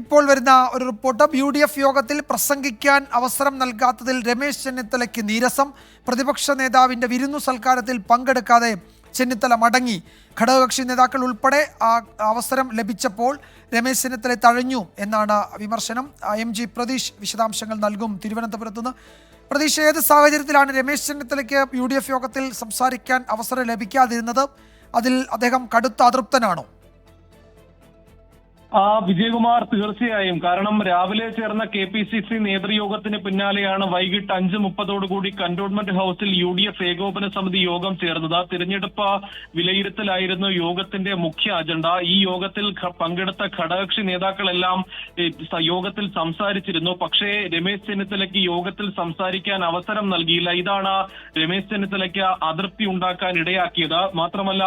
ഇപ്പോൾ വരുന്ന ഒരു റിപ്പോർട്ട്. യു ഡി എഫ് യോഗത്തിൽ പ്രസംഗിക്കാൻ അവസരം നൽകാത്തതിൽ രമേശ് ചെന്നിത്തലയ്ക്ക് നീരസം. പ്രതിപക്ഷ നേതാവിന്റെ വിരുന്നു സൽക്കാരത്തിൽ പങ്കെടുക്കാതെ ചെന്നിത്തല മടങ്ങി. ഘടകകക്ഷി നേതാക്കൾ ഉൾപ്പെടെ ആ അവസരം ലഭിച്ചപ്പോൾ രമേശ് ചെന്നിത്തല തഴഞ്ഞു എന്നാണ് വിമർശനം. എം ജി പ്രതീഷ് വിശദാംശങ്ങൾ നൽകും തിരുവനന്തപുരത്ത് നിന്ന്. പ്രതീഷ് ഏത് സാഹചര്യത്തിലാണ് രമേശ് ചെന്നിത്തലയ്ക്ക് യു യോഗത്തിൽ സംസാരിക്കാൻ അവസരം ലഭിക്കാതിരുന്നത്? അതിൽ അദ്ദേഹം കടുത്ത അതൃപ്തനാണോ? ആ വിജയകുമാർ തീർച്ചയായും. കാരണം രാവിലെ ചേർന്ന കെ പി സി സി നേതൃയോഗത്തിന് പിന്നാലെയാണ് വൈകിട്ട് അഞ്ച് മുപ്പതോടുകൂടി കന്റോൺമെന്റ് ഹൌസിൽ യു ഡി എഫ് ഏകോപന സമിതി യോഗം ചേർന്നത്. തിരഞ്ഞെടുപ്പ് വിലയിരുത്തലായിരുന്നു യോഗത്തിന്റെ മുഖ്യ അജണ്ട. ഈ യോഗത്തിൽ പങ്കെടുത്ത ഘടകകക്ഷി നേതാക്കളെല്ലാം യോഗത്തിൽ സംസാരിച്ചിരുന്നു. പക്ഷേ രമേശ് ചെന്നിത്തലയ്ക്ക് യോഗത്തിൽ സംസാരിക്കാൻ അവസരം നൽകിയില്ല. ഇതാണ് രമേശ് ചെന്നിത്തലയ്ക്ക് അതൃപ്തി ഉണ്ടാക്കാൻ ഇടയാക്കിയത്. മാത്രമല്ല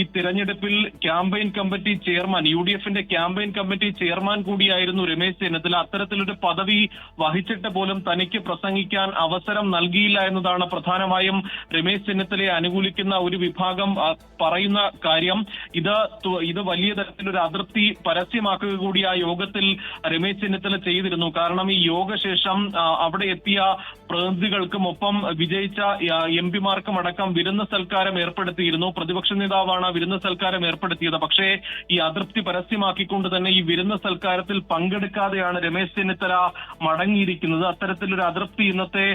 ഈ തിരഞ്ഞെടുപ്പിൽ campaign committee chairman U D എഫിന്റെ ക്യാമ്പയിൻ കമ്മിറ്റി ചെയർമാൻ കൂടിയായിരുന്നു രമേശ് ചെന്നിത്തല. അത്തരത്തിലൊരു പദവി വഹിച്ചിട്ട് പോലും തനിക്ക് പ്രസംഗിക്കാൻ അവസരം നൽകിയില്ല എന്നതാണ് പ്രധാനമായും രമേശ് ചെന്നിത്തലയെ അനുകൂലിക്കുന്ന ഒരു വിഭാഗം പറയുന്ന കാര്യം. ഇത് ഇത് വലിയ തരത്തിലൊരു അതൃപ്തി പരസ്യമാക്കുക കൂടി ആ യോഗത്തിൽ രമേശ് ചെന്നിത്തല ചെയ്തിരുന്നു. കാരണം ഈ യോഗശേഷം അവിടെ എത്തിയ പ്രതിനിധികൾക്കും ഒപ്പം വിജയിച്ച എം പിമാർക്കും അടക്കം വിരുന്ന സൽക്കാരം ഏർപ്പെടുത്തിയിരുന്നു. പ്രതിപക്ഷ നേതാവാണ് വിരുന്ന സൽക്കാരം ഏർപ്പെടുത്തിയത്. പക്ഷേ ഈ അതൃപ്തി പരസ്യമാക്കിക്കൊണ്ട് തന്നെ ഈ വിരുന്ന സൽക്കാരത്തിൽ പങ്കെടുക്കാതെയാണ് രമേശ് ചെന്നിത്തല മടങ്ങിയിരിക്കുന്നത്. അത്തരത്തിലൊരു അതൃപ്തി ഇന്നത്തെ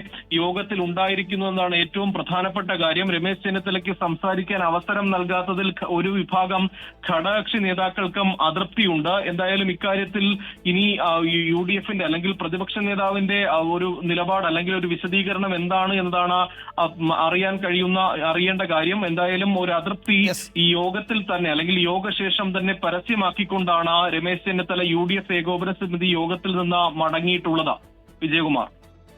യോഗത്തിൽ ഉണ്ടായിരിക്കുന്നു എന്നാണ് ഏറ്റവും പ്രധാനപ്പെട്ട കാര്യം. രമേശ് ചെന്നിത്തലയ്ക്ക് സംസാരിക്കാൻ അവസരം നൽകാത്തതിൽ ഒരു വിഭാഗം ഘടകകക്ഷി നേതാക്കൾക്കും അതൃപ്തിയുണ്ട്. എന്തായാലും ഇക്കാര്യത്തിൽ ഇനി യു ഡി എഫിന്റെ അല്ലെങ്കിൽ പ്രതിപക്ഷ നേതാവിന്റെ ഒരു നിലപാട് അല്ലെങ്കിൽ ഒരു വിശദീകരണം എന്താണ് എന്നതാണ് അറിയാൻ കഴിയുന്ന അറിയേണ്ട കാര്യം. എന്തായാലും ഒരു അതൃപ്തി ഈ യോഗത്തിൽ തന്നെ അല്ലെങ്കിൽ യോഗശേഷം തന്നെ പരസ്യമാക്കിക്കൊണ്ടാണ് Ramesh Chennithala U D F ഏകോപന സമിതി യോഗത്തിൽ നിന്ന് മടങ്ങിയിട്ടുള്ളത്. വിജയകുമാർ.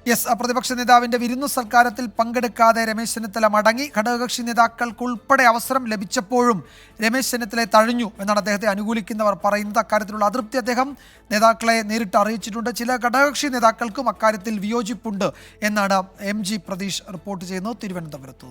യെസ് പ്രതിപക്ഷ നേതാവിന്റെ വിരുന്നു സൽക്കാരത്തിൽ പങ്കെടുക്കാതെ രമേശ് ചെന്നിത്തല മടങ്ങി. ഘടകകക്ഷി നേതാക്കൾക്ക് ഉൾപ്പെടെ അവസരം ലഭിച്ചപ്പോഴും രമേശ് ചെന്നിത്തല തഴഞ്ഞു എന്നാണ് അദ്ദേഹത്തെ അനുകൂലിക്കുന്നവർ പറയുന്നത്. അക്കാര്യത്തിലുള്ള അതൃപ്തി അദ്ദേഹം നേതാക്കളെ നേരിട്ട് അറിയിച്ചിട്ടുണ്ട്. ചില ഘടകകക്ഷി നേതാക്കൾക്കും അക്കാര്യത്തിൽ വിയോജിപ്പുണ്ട് എന്നാണ് എം ജി പ്രതീഷ് റിപ്പോർട്ട് ചെയ്യുന്നത് തിരുവനന്തപുരത്ത്